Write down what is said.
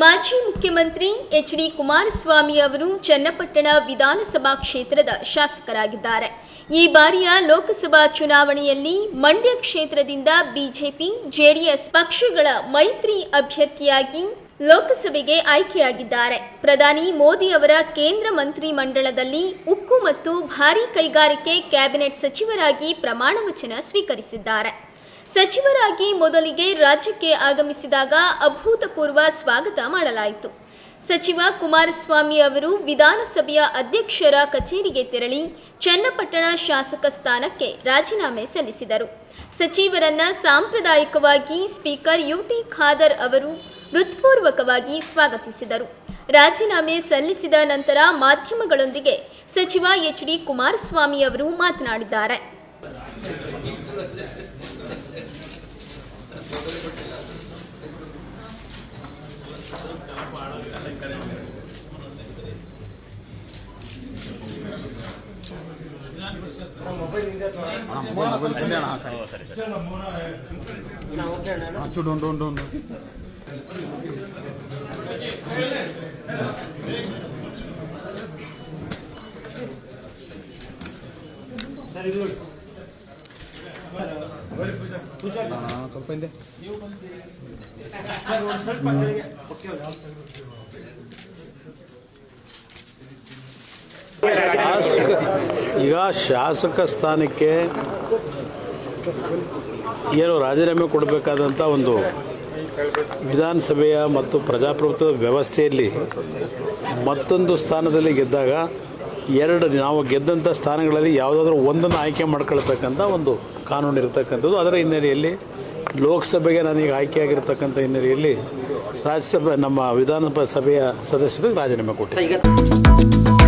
ಮಾಜಿ ಮುಖ್ಯಮಂತ್ರಿ H D Kumaraswamy ಅವರು ಚನ್ನಪಟ್ಟಣ ವಿಧಾನಸಭಾ ಕ್ಷೇತ್ರದ ಶಾಸಕರಾಗಿದ್ದಾರೆ. ಈ ಬಾರಿಯ ಲೋಕಸಭಾ ಚುನಾವಣೆಯಲ್ಲಿ ಮಂಡ್ಯ ಕ್ಷೇತ್ರದಿಂದ ಬಿಜೆಪಿ, ಜೆಡಿಎಸ್ ಪಕ್ಷಗಳ ಮೈತ್ರಿ ಅಭ್ಯರ್ಥಿಯಾಗಿ ಲೋಕಸಭೆಗೆ ಆಯ್ಕೆಯಾಗಿದ್ದಾರೆ. ಪ್ರಧಾನಿ ಮೋದಿ ಅವರ ಕೇಂದ್ರ ಮಂತ್ರಿ ಮಂಡಳದಲ್ಲಿ ಉಕ್ಕು ಮತ್ತು ಭಾರೀ ಕೈಗಾರಿಕೆ ಕ್ಯಾಬಿನೆಟ್ ಸಚಿವರಾಗಿ ಪ್ರಮಾಣ ವಚನ ಸ್ವೀಕರಿಸಿದ್ದಾರೆ. ಸಚಿವರಾಗಿ ಮೊದಲಿಗೆ ರಾಜ್ಯಕ್ಕೆ ಆಗಮಿಸಿದಾಗ ಅಭೂತಪೂರ್ವ ಸ್ವಾಗತ ಮಾಡಲಾಯಿತು. ಸಚಿವ ಕುಮಾರಸ್ವಾಮಿ ಅವರು ವಿಧಾನಸಭೆಯ ಅಧ್ಯಕ್ಷರ ಕಚೇರಿಗೆ ತೆರಳಿ ಚನ್ನಪಟ್ಟಣ ಶಾಸಕ ಸ್ಥಾನಕ್ಕೆ ರಾಜೀನಾಮೆ ಸಲ್ಲಿಸಿದರು. ಸಚಿವರನ್ನ ಸಾಂಪ್ರದಾಯಿಕವಾಗಿ ಸ್ಪೀಕರ್ ಯುಟಿ ಖಾದರ್ ಅವರು ಹೃತ್ಪೂರ್ವಕವಾಗಿ ಸ್ವಾಗತಿಸಿದರು. ರಾಜೀನಾಮೆ ಸಲ್ಲಿಸಿದ ನಂತರ ಮಾಧ್ಯಮಗಳೊಂದಿಗೆ ಸಚಿವ ಎಚ್ ಡಿ ಕುಮಾರಸ್ವಾಮಿ ಅವರು ಮಾತನಾಡಿದ್ದಾರೆ. ಮೊಬೈಲ್ ತಂದೆ ಅಣ್ಣ ಸರಿ ಚುಡು ಉಂಡು ಉಂಡು ಉಂಡು ಹಾ, ಸ್ವಲ್ಪ ಹಿಂದೆ ಶಾಸಕ ಈಗ ಶಾಸಕ ಸ್ಥಾನಕ್ಕೆ ಏನು ರಾಜೀನಾಮೆ ಕೊಡಬೇಕಾದಂಥ ಒಂದು ವಿಧಾನಸಭೆಯ ಮತ್ತು ಪ್ರಜಾಪ್ರಭುತ್ವದ ವ್ಯವಸ್ಥೆಯಲ್ಲಿ ಮತ್ತೊಂದು ಸ್ಥಾನದಲ್ಲಿ ಗೆದ್ದಾಗ ಎರಡು ನಾವು ಗೆದ್ದಂಥ ಸ್ಥಾನಗಳಲ್ಲಿ ಯಾವುದಾದ್ರೂ ಒಂದನ್ನು ಆಯ್ಕೆ ಮಾಡ್ಕೊಳ್ತಕ್ಕಂಥ ಒಂದು ಕಾನೂನು ಇರತಕ್ಕಂಥದ್ದು. ಅದರ ಹಿನ್ನೆಲೆಯಲ್ಲಿ ಲೋಕಸಭೆಗೆ ನನಗೆ ಆಯ್ಕೆಯಾಗಿರ್ತಕ್ಕಂಥ ಹಿನ್ನೆಲೆಯಲ್ಲಿ ರಾಜ್ಯಸಭೆ ನಮ್ಮ ವಿಧಾನಸಭೆಯ ಸಭೆಯ ಸದಸ್ಯರಿಗೆ ರಾಜೀನಾಮೆ ಕೊಟ್ಟಿದ್ದೆ.